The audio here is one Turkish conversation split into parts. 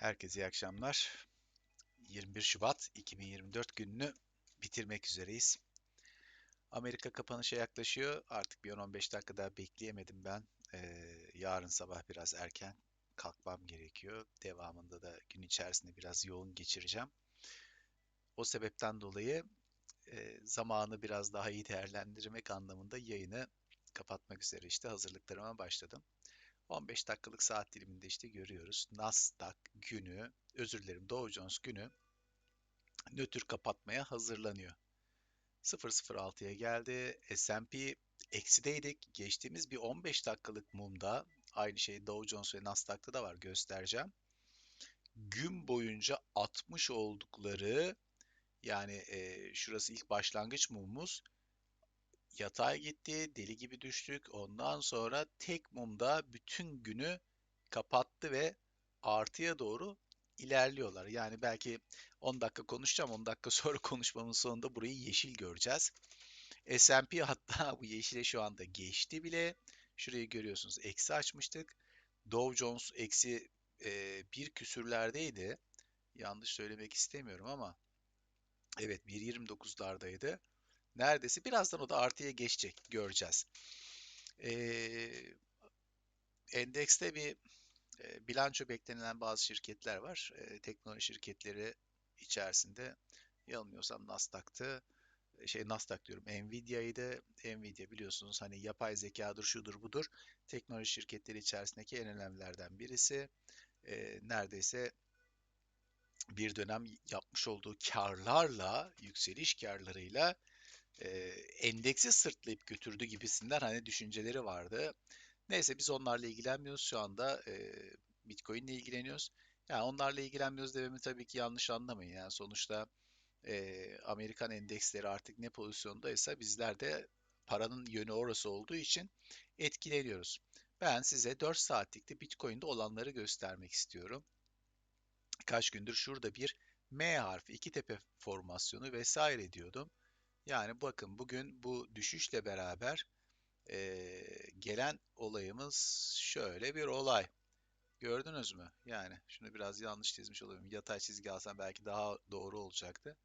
Herkese iyi akşamlar. 21 Şubat 2024 gününü bitirmek üzereyiz. Amerika kapanışa yaklaşıyor. Artık bir 10-15 dakika daha bekleyemedim ben. Ee, yarın sabah biraz erken kalkmam gerekiyor. Devamında da gün içerisinde biraz yoğun geçireceğim. O sebepten dolayı e, zamanı biraz daha iyi değerlendirmek anlamında yayını kapatmak üzere işte hazırlıklarıma başladım. 15 dakikalık saat diliminde işte görüyoruz. Nasdaq günü, özür dilerim Dow Jones günü nötr kapatmaya hazırlanıyor. 0.06'ya geldi. S&P eksideydik. Geçtiğimiz bir 15 dakikalık mumda aynı şey Dow Jones ve Nasdaq'ta da var göstereceğim. Gün boyunca atmış oldukları yani e, şurası ilk başlangıç mumumuz yatay gitti, deli gibi düştük. Ondan sonra tek mumda bütün günü kapattı ve artıya doğru ilerliyorlar. Yani belki 10 dakika konuşacağım, 10 dakika sonra konuşmamın sonunda burayı yeşil göreceğiz. S&P hatta bu yeşile şu anda geçti bile. Şurayı görüyorsunuz. Eksi açmıştık. Dow Jones eksi e, bir küsürlerdeydi. Yanlış söylemek istemiyorum ama evet 1.29'lardaydı. Neredeyse birazdan o da artıya geçecek. Göreceğiz. Ee, endekste bir e, bilanço beklenilen bazı şirketler var. E, teknoloji şirketleri içerisinde yanılmıyorsam Nasdaq'tı. E, şey Nasdaq diyorum. Nvidia'ydı. Nvidia biliyorsunuz hani yapay zekadır, şudur budur. Teknoloji şirketleri içerisindeki en önemlilerden birisi. E, neredeyse bir dönem yapmış olduğu karlarla, yükseliş karlarıyla e, endeksi sırtlayıp götürdü gibisinden hani düşünceleri vardı. Neyse biz onlarla ilgilenmiyoruz şu anda. E, Bitcoin ile ilgileniyoruz. Yani onlarla ilgilenmiyoruz dememi tabii ki yanlış anlamayın. Yani sonuçta e, Amerikan endeksleri artık ne pozisyondaysa bizler de paranın yönü orası olduğu için etkileniyoruz. Ben size 4 saatlikte Bitcoin'de olanları göstermek istiyorum. Kaç gündür şurada bir M harfi, iki tepe formasyonu vesaire diyordum. Yani bakın bugün bu düşüşle beraber e, gelen olayımız şöyle bir olay. Gördünüz mü? Yani şunu biraz yanlış çizmiş olayım. Yatay çizgi alsam belki daha doğru olacaktı.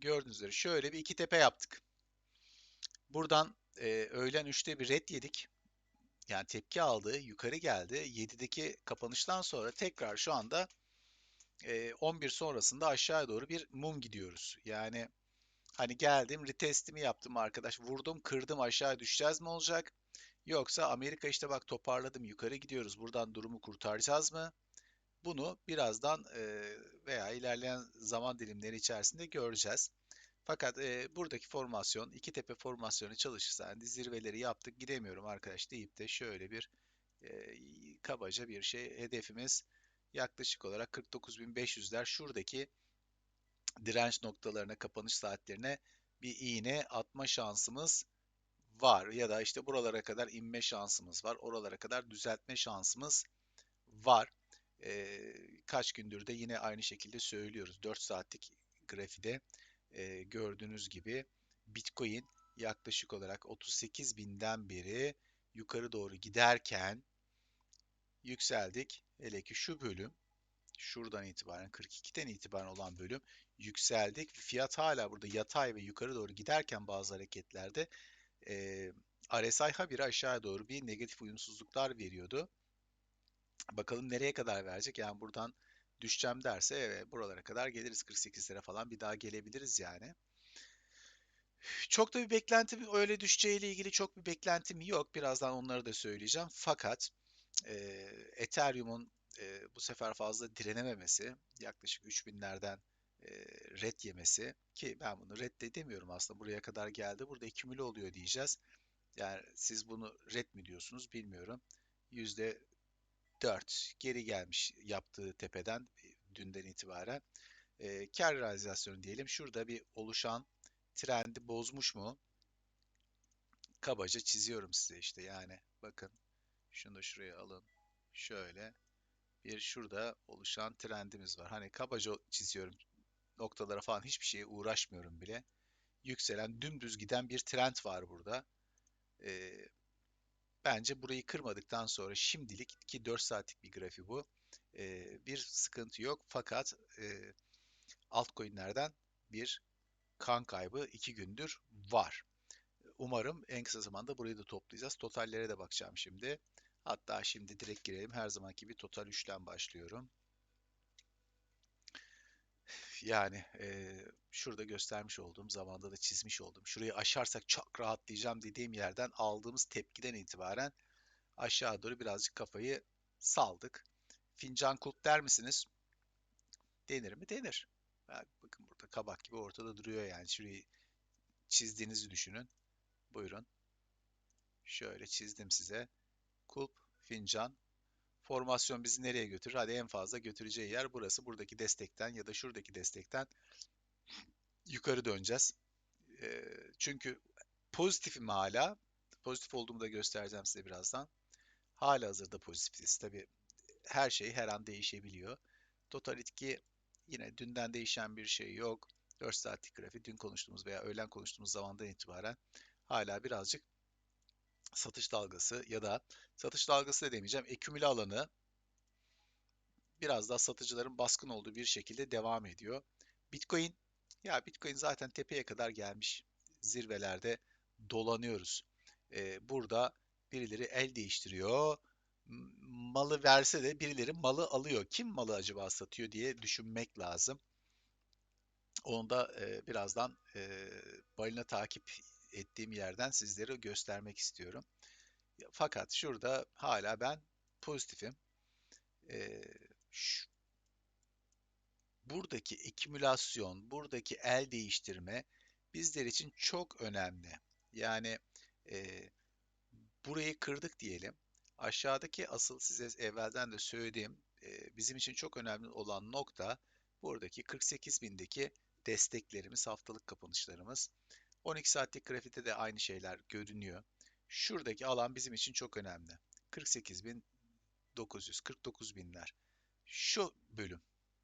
Gördüğünüz üzere şöyle bir iki tepe yaptık. Buradan e, öğlen 3'te bir red yedik. Yani tepki aldı, yukarı geldi. 7'deki kapanıştan sonra tekrar şu anda e, 11 sonrasında aşağıya doğru bir mum gidiyoruz. Yani Hani geldim retestimi yaptım arkadaş. Vurdum kırdım aşağı düşeceğiz mi olacak? Yoksa Amerika işte bak toparladım yukarı gidiyoruz. Buradan durumu kurtaracağız mı? Bunu birazdan veya ilerleyen zaman dilimleri içerisinde göreceğiz. Fakat e, buradaki formasyon, iki tepe formasyonu çalışırsa, yani zirveleri yaptık gidemiyorum arkadaş deyip de şöyle bir e, kabaca bir şey hedefimiz yaklaşık olarak 49.500'ler şuradaki direnç noktalarına, kapanış saatlerine bir iğne atma şansımız var. Ya da işte buralara kadar inme şansımız var. Oralara kadar düzeltme şansımız var. E, kaç gündür de yine aynı şekilde söylüyoruz. 4 saatlik grafide e, gördüğünüz gibi Bitcoin yaklaşık olarak 38 binden beri yukarı doğru giderken yükseldik. Hele ki şu bölüm şuradan itibaren 42'den itibaren olan bölüm yükseldik. Fiyat hala burada yatay ve yukarı doğru giderken bazı hareketlerde e, RSI habire aşağı doğru bir negatif uyumsuzluklar veriyordu. Bakalım nereye kadar verecek? Yani buradan düşeceğim derse evet, buralara kadar geliriz 48'lere falan bir daha gelebiliriz yani. Çok da bir beklentim öyle düşeceğiyle ilgili çok bir beklentim yok. Birazdan onları da söyleyeceğim. Fakat e, Ethereum'un e, bu sefer fazla direnememesi yaklaşık 3000'lerden e, red yemesi ki ben bunu red de demiyorum aslında buraya kadar geldi. Burada ekümüle oluyor diyeceğiz. Yani siz bunu red mi diyorsunuz bilmiyorum. Yüzde 4 geri gelmiş yaptığı tepeden dünden itibaren. E, kar realizasyonu diyelim. Şurada bir oluşan trendi bozmuş mu? Kabaca çiziyorum size işte yani. Bakın şunu da şuraya alın. Şöyle bir şurada oluşan trendimiz var. Hani kabaca çiziyorum noktalara falan hiçbir şeye uğraşmıyorum bile. Yükselen dümdüz giden bir trend var burada. Ee, bence burayı kırmadıktan sonra şimdilik ki 4 saatlik bir grafiği bu. e, bir sıkıntı yok. Fakat e, altcoin'lerden bir kan kaybı iki gündür var. Umarım en kısa zamanda burayı da toplayacağız. Totallere de bakacağım şimdi. Hatta şimdi direkt girelim. Her zamanki gibi total 3'ten başlıyorum. Yani e, şurada göstermiş olduğum, zamanda da çizmiş olduğum, şurayı aşarsak çok rahatlayacağım dediğim yerden aldığımız tepkiden itibaren aşağı doğru birazcık kafayı saldık. Fincan kulp der misiniz? Denir mi? Denir. Bakın burada kabak gibi ortada duruyor yani. Şurayı çizdiğinizi düşünün. Buyurun. Şöyle çizdim size. Fincan. Formasyon bizi nereye götürür? Hadi en fazla götüreceği yer burası. Buradaki destekten ya da şuradaki destekten yukarı döneceğiz. E, çünkü pozitifim hala. Pozitif olduğumu da göstereceğim size birazdan. Hala hazırda pozitifiz. Tabii her şey her an değişebiliyor. Total etki yine dünden değişen bir şey yok. 4 saatlik grafik dün konuştuğumuz veya öğlen konuştuğumuz zamandan itibaren hala birazcık satış dalgası ya da satış dalgası da demeyeceğim. Ekümüle alanı biraz daha satıcıların baskın olduğu bir şekilde devam ediyor. Bitcoin ya Bitcoin zaten tepeye kadar gelmiş. Zirvelerde dolanıyoruz. Ee, burada birileri el değiştiriyor. Malı verse de birileri malı alıyor. Kim malı acaba satıyor diye düşünmek lazım. Onu da e, birazdan e, balina takip ettiğim yerden sizlere göstermek istiyorum. Fakat şurada hala ben pozitifim. E, şu, buradaki ekümülasyon, buradaki el değiştirme bizler için çok önemli. Yani e, burayı kırdık diyelim. Aşağıdaki asıl size evvelden de söylediğim e, bizim için çok önemli olan nokta buradaki 48.000'deki desteklerimiz, haftalık kapanışlarımız. 12 saatlik grafikte de aynı şeyler görünüyor. Şuradaki alan bizim için çok önemli. 48.900, 49.000'ler. Şu bölüm.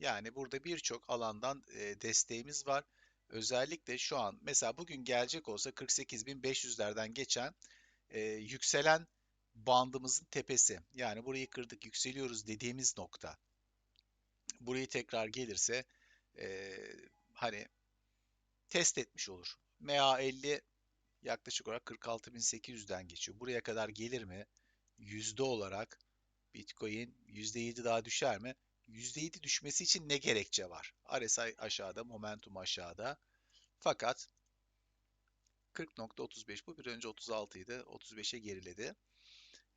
Yani burada birçok alandan e, desteğimiz var. Özellikle şu an mesela bugün gelecek olsa 48.500'lerden geçen e, yükselen bandımızın tepesi. Yani burayı kırdık yükseliyoruz dediğimiz nokta. Burayı tekrar gelirse e, hani test etmiş olur. MA50 yaklaşık olarak 46.800'den geçiyor. Buraya kadar gelir mi? Yüzde olarak Bitcoin %7 daha düşer mi? %7 düşmesi için ne gerekçe var? RSI aşağıda, momentum aşağıda. Fakat 40.35 bu bir önce 36 idi. 35'e geriledi.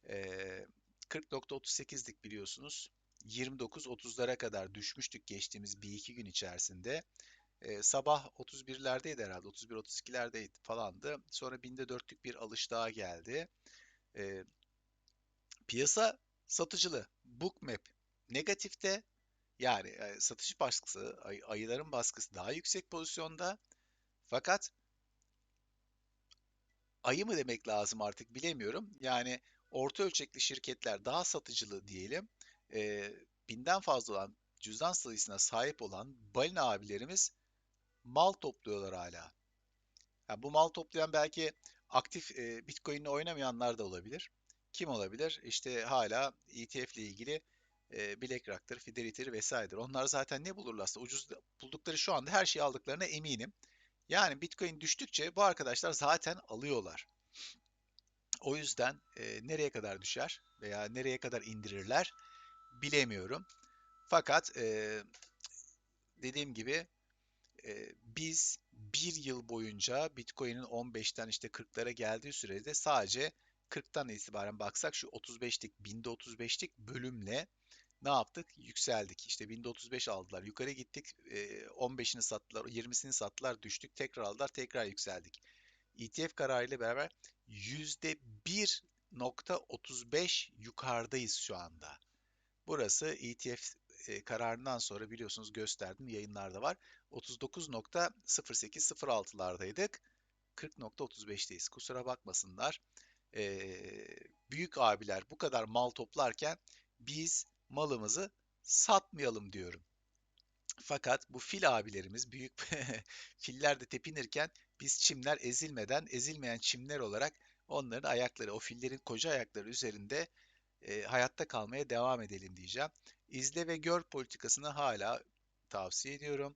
Ee, 40.38'dik biliyorsunuz. 29-30'lara kadar düşmüştük geçtiğimiz bir iki gün içerisinde. Ee, sabah 31'lerdeydi herhalde. 31-32'lerdeydi falandı. Sonra binde dörtlük bir alış daha geldi. Ee, piyasa satıcılı. Bookmap negatifte. Yani e, satış baskısı, ay, ayıların baskısı daha yüksek pozisyonda. Fakat ayı mı demek lazım artık bilemiyorum. Yani orta ölçekli şirketler daha satıcılı diyelim. E, binden fazla olan cüzdan sayısına sahip olan balina abilerimiz mal topluyorlar hala. Yani bu mal toplayan belki aktif e, Bitcoin'le oynamayanlar da olabilir. Kim olabilir? İşte hala ETF ile ilgili e, BlackRock'tır, Fidelity'dir vesairedir. Onlar zaten ne bulurlarsa ucuz buldukları şu anda her şeyi aldıklarına eminim. Yani Bitcoin düştükçe bu arkadaşlar zaten alıyorlar. O yüzden e, nereye kadar düşer veya nereye kadar indirirler bilemiyorum. Fakat e, dediğim gibi e, biz bir yıl boyunca Bitcoin'in 15'ten işte 40'lara geldiği sürede sadece 40'tan itibaren baksak şu 35'lik, binde 35'lik bölümle ne yaptık? Yükseldik. İşte binde 35 aldılar. Yukarı gittik. 15'ini sattılar, 20'sini sattılar, düştük. Tekrar aldılar, tekrar yükseldik. ETF kararıyla beraber %1.35 yukarıdayız şu anda. Burası ETF kararından sonra biliyorsunuz gösterdim yayınlarda var. 39.0806'lardaydık. 40.35'teyiz. Kusura bakmasınlar. Ee, büyük abiler bu kadar mal toplarken biz malımızı satmayalım diyorum. Fakat bu fil abilerimiz, büyük filler de tepinirken biz çimler ezilmeden, ezilmeyen çimler olarak onların ayakları, o fillerin koca ayakları üzerinde e, hayatta kalmaya devam edelim diyeceğim. İzle ve gör politikasını hala tavsiye ediyorum.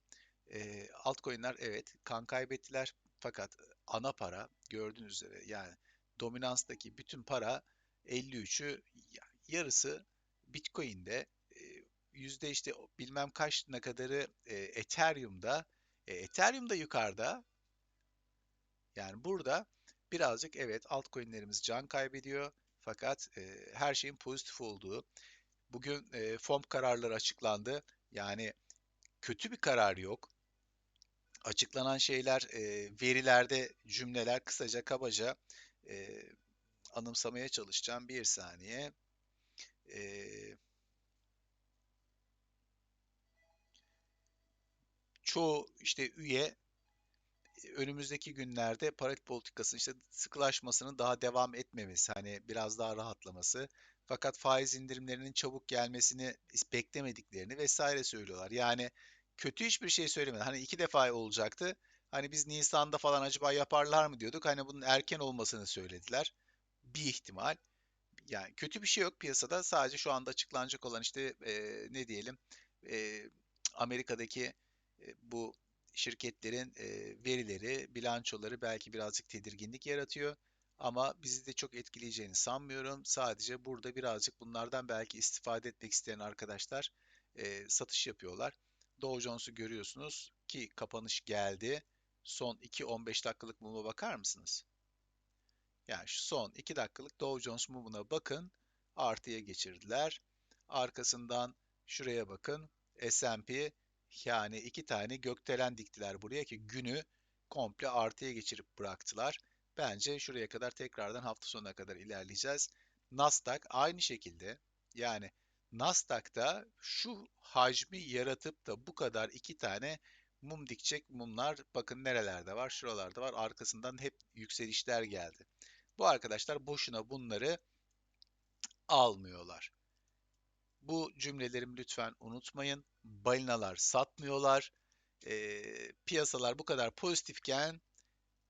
E, altcoin'ler evet kan kaybettiler fakat ana para gördüğünüz üzere yani dominanstaki bütün para 53'ü yarısı Bitcoin'de e, yüzde işte bilmem kaç ne kadarı e, Ethereum'da e, Ethereum da yukarıda yani burada birazcık evet altcoin'lerimiz can kaybediyor fakat e, her şeyin pozitif olduğu bugün e, FOMC kararları açıklandı. Yani kötü bir karar yok. Açıklanan şeyler e, verilerde cümleler kısaca kabaca e, anımsamaya çalışacağım. Bir saniye. E, çoğu işte üye önümüzdeki günlerde para politikası işte sıkılaşmasının daha devam etmemesi, hani biraz daha rahatlaması, fakat faiz indirimlerinin çabuk gelmesini beklemediklerini vesaire söylüyorlar. Yani kötü hiçbir şey söylemedi. Hani iki defa olacaktı. Hani biz Nisan'da falan acaba yaparlar mı diyorduk. Hani bunun erken olmasını söylediler. Bir ihtimal. Yani kötü bir şey yok piyasada. Sadece şu anda açıklanacak olan işte e, ne diyelim e, Amerika'daki e, bu şirketlerin e, verileri, bilançoları belki birazcık tedirginlik yaratıyor. Ama bizi de çok etkileyeceğini sanmıyorum. Sadece burada birazcık bunlardan belki istifade etmek isteyen arkadaşlar e, satış yapıyorlar. Dow Jones'u görüyorsunuz ki kapanış geldi. Son 2-15 dakikalık muma bakar mısınız? Yani şu son 2 dakikalık Dow Jones mumuna bakın. Artıya geçirdiler. Arkasından şuraya bakın. S&P yani iki tane gökdelen diktiler buraya ki günü komple artıya geçirip bıraktılar. Bence şuraya kadar tekrardan hafta sonuna kadar ilerleyeceğiz. Nasdaq aynı şekilde yani Nasdaq'ta şu hacmi yaratıp da bu kadar iki tane mum dikecek mumlar bakın nerelerde var? Şuralarda var. Arkasından hep yükselişler geldi. Bu arkadaşlar boşuna bunları almıyorlar. Bu cümlelerimi lütfen unutmayın. Balinalar satmıyorlar. E, piyasalar bu kadar pozitifken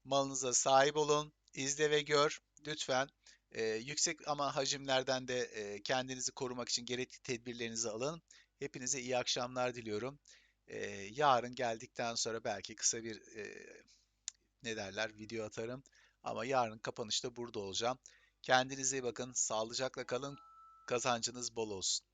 malınıza sahip olun. İzle ve gör. Lütfen e, yüksek ama hacimlerden de e, kendinizi korumak için gerekli tedbirlerinizi alın. Hepinize iyi akşamlar diliyorum. E, yarın geldikten sonra belki kısa bir e, ne derler video atarım. Ama yarın kapanışta burada olacağım. Kendinize iyi bakın. Sağlıcakla kalın. Kazancınız bol olsun.